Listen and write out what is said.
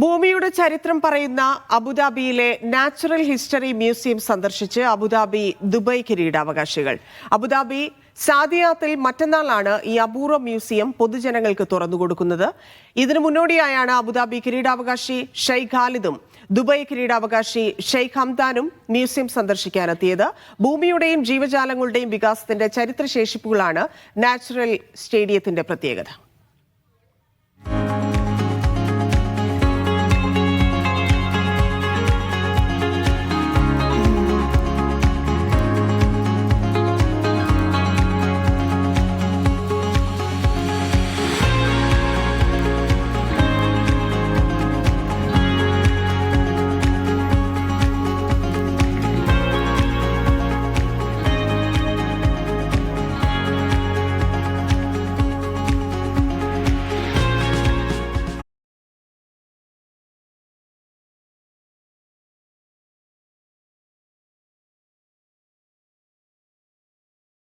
ഭൂമിയുടെ ചരിത്രം പറയുന്ന അബുദാബിയിലെ നാച്ചുറൽ ഹിസ്റ്ററി മ്യൂസിയം സന്ദർശിച്ച് അബുദാബി ദുബായ് കിരീടാവകാശികൾ. അബുദാബി സാദിയാത്തിൽ മറ്റന്നാളാണ് ഈ അപൂർവ മ്യൂസിയം പൊതുജനങ്ങൾക്ക് തുറന്നുകൊടുക്കുന്നത്. ഇതിനു മുന്നോടിയായാണ് അബുദാബി കിരീടാവകാശി ഷെയ്ഖ് ഖാലിദും ദുബായ് കിരീടാവകാശി ഷെയ്ഖ് ഹംദാനും മ്യൂസിയം സന്ദർശിക്കാനെത്തിയത്. ഭൂമിയുടെയും ജീവജാലങ്ങളുടെയും വികാസത്തിന്റെ ചരിത്രശേഷിപ്പുകളാണ് നാച്ചുറൽ സ്റ്റേഡിയത്തിന്റെ പ്രത്യേകത.